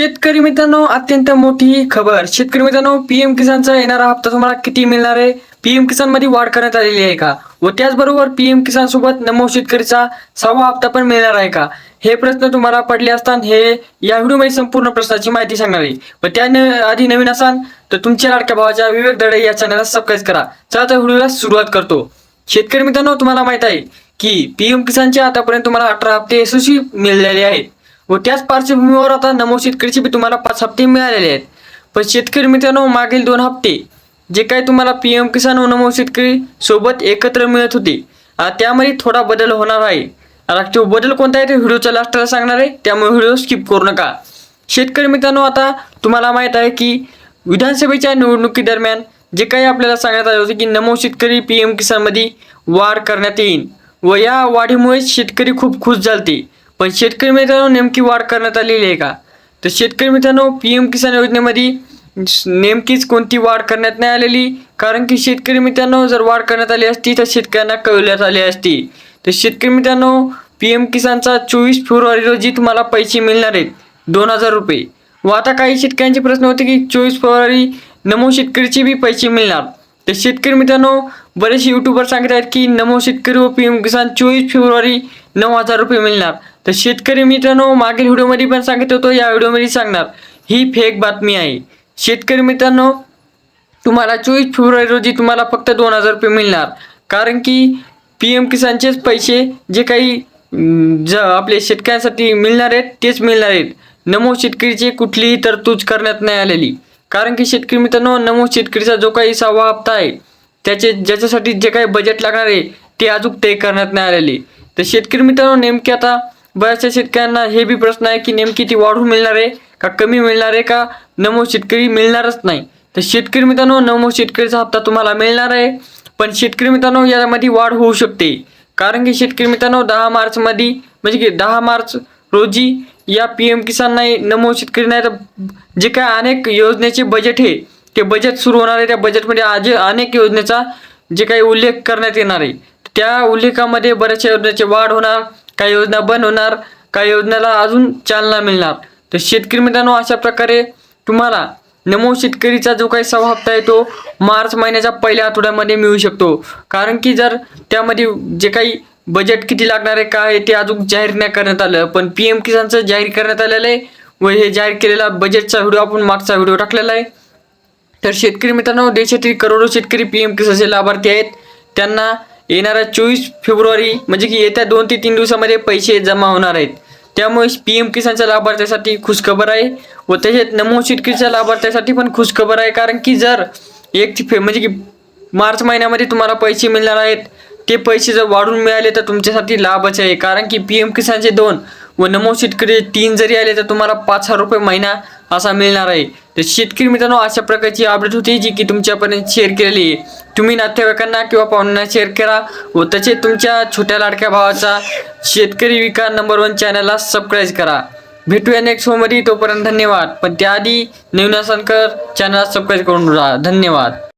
शेतकरी मित्रांनो अत्यंत मोठी खबर. शेतकरी मित्रांनो पीएम किसानचा येणारा हप्ता तुम्हाला किती मिळणार आहे? पीएम किसानमध्ये वाढ करण्यात आलेली आहे का? व त्याचबरोबर पीएम किसान सोबत नमो शेतकरीचा सहावा हप्ता पण मिळणार आहे का? हे प्रश्न तुम्हाला पडले असताना हे या व्हिडिओमध्ये संपूर्ण प्रश्नाची माहिती सांगणार आहे. व त्या आधी नवीन असाल तर तुमच्या लाडक्या भावाच्या विवेक दडे या चॅनलला सबस्क्राईब करा. चला तर व्हिडिओला सुरुवात करतो. शेतकरी मित्रांनो तुम्हाला माहीत आहे की पीएम किसानचे आतापर्यंत तुम्हाला अठरा हप्ते यशस्वी मिळालेले आहेत. व त्याच पार्श्वभूमीवर आता नमो शेतकरीचे बी तुम्हाला पाच हप्ते मिळालेले आहेत. पण शेतकरी मित्रांनो मागील दोन हप्ते जे काही तुम्हाला पी एम किसान व नमो शेतकरी सोबत एकत्र मिळत होते त्यामध्ये थोडा बदल होणार आहे. आता तो बदल कोणता आहे ते व्हिडिओच्या लास्टला सांगणार आहे त्यामुळे व्हिडिओ स्किप करू नका. शेतकरी मित्रांनो आता तुम्हाला माहीत आहे की विधानसभेच्या निवडणुकीदरम्यान जे काही आपल्याला सांगण्यात आले होते की नमो शेतकरी पी एम किसानमध्ये वाढ करण्यात येईल व या वाढीमुळे शेतकरी खूप खुश झालते. पण शेतकरी मित्रांनो नेमकी वाढ करण्यात आलेली आहे का? तर शेतकरी मित्रांनो पी एम किसान योजनेमध्ये नेमकीच कोणती वाढ करण्यात नाही आलेली. कारण की शेतकरी मित्रांनो जर वाढ करण्यात आली असती तर शेतकऱ्यांना कळवण्यात आली असती. तर शेतकरी मित्रांनो पी एम किसानचा चोवीस फेब्रुवारी रोजी तुम्हाला पैसे मिळणार आहेत दोन हजार रुपये. व आता काही शेतकऱ्यांचे प्रश्न होते की चोवीस फेब्रुवारी नमो शेतकरीचे बी पैसे मिळणार. तर शेतकरी मित्रांनो बरेचसे युट्यूबर सांगत आहेत की नमो शेतकरी व पी एम किसान चोवीस फेब्रुवारी नऊ हजार रुपये मिळणार. तर शेतकरी मित्रांनो मागील व्हिडिओमध्ये पण सांगत होतो या व्हिडिओमध्ये सांगणार. ही फेक बातमी आहे. शेतकरी मित्रांनो तुम्हाला चोवीस फेब्रुवारी रोजी तुम्हाला फक्त दोन हजार रुपये मिळणार. कारण की पी एम किसानचेच पैसे जे काही ज आपले शेतकऱ्यांसाठी मिळणार आहेत तेच मिळणार आहेत. नमो शेतकरीची कुठलीही तरतूद करण्यात नाही आलेली. कारण की शेतकरी मित्रांनो नमो शेतकरीचा जो काही सहावा हप्ता आहे त्याचे ज्याच्यासाठी जे काही बजेट लागणार आहे ते अजून तय करण्यात नाही आलेले. तर शेतकरी मित्रांनो नेमकी आता बऱ्याचशा शेतकऱ्यांना हे बी प्रश्न आहे की नेमकी ती वाढून मिळणार आहे का कमी मिळणार आहे का? नमो शेतकरी मिळणारच नाही. तर शेतकरी मित्रांनो नमो शेतकरीचा हप्ता तुम्हाला मिळणार आहे पण शेतकरी मित्रांनो यामध्ये वाढ होऊ शकते. कारण की शेतकरी मित्रांनो दहा मार्चमध्ये म्हणजे की दहा मार्च रोजी या पी एम किसान नाही नमो शेतकरी नाही तर जे काय अनेक योजनेचे बजेट हे ते बजेट सुरू होणार आहे त्या बजेटमध्ये आज अनेक योजनेचा जे काही उल्लेख करण्यात येणार आहे त्या उल्लेखामध्ये बऱ्याचशा योजनेची वाढ होणार काही योजना बंद होणार काही योजनेला अजून चालना मिळणार. तर शेतकरी मित्रांनो अशा प्रकारे तुम्हाला नमो शेतकरीचा जो काही सहा हप्ता आहे तो मार्च महिन्याच्या पहिल्या आठवड्यामध्ये मिळू शकतो. कारण की जर त्यामध्ये जे काही बजेट किती लागणार आहे काय ते अजून जाहीर नाही करण्यात आलं. पण पी एम किसानचं जाहीर करण्यात आलेलं आहे व हे जाहीर केलेला बजेटचा व्हिडिओ आपण मागचा व्हिडिओ टाकलेला आहे. तर शेतकरी मित्रांनो देशातील करोडो शेतकरी पी एम किसानचे लाभार्थी आहेत. त्यांना येणाऱ्या चोवीस फेब्रुवारी म्हणजे की येत्या दोन ते तीन दिवसामध्ये पैसे जमा होणार आहेत. त्यामुळे पी एम किसानच्या लाभार्थ्यासाठी खुशखबर आहे व त्याच्यात नमो शेतकरीच्या लाभार्थ्यासाठी पण खुशखबर आहे. कारण की जर एक फे म्हणजे की मार्च महिन्यामध्ये तुम्हाला पैसे मिळणार आहेत ते पैसे जर वाढून मिळाले तर तुमच्यासाठी लाभच आहे. कारण की पी एम किसानचे दोन व नमो शेतकरी तीन जरी आले तर तुम्हाला पाच हजार रुपये महिना असा मिळणार आहे. तर शेतकरी मित्रांनो अशा प्रकारची अपडेट होती जी की तुमच्यापर्यंत शेअर केलेली आहे. तुम्ही नातेवाईकांना किंवा पाहुण्यांना शेअर करा व तसे तुमच्या छोट्या लाडक्या भावाचा शेतकरी विकास नंबर वन चॅनलला सबस्क्राईब करा. भेटूया नेक्स्ट होममध्ये तोपर्यंत धन्यवाद. पण त्याआधी नवीन असनकर तर चॅनल सबस्क्राईब करून राहा. धन्यवाद.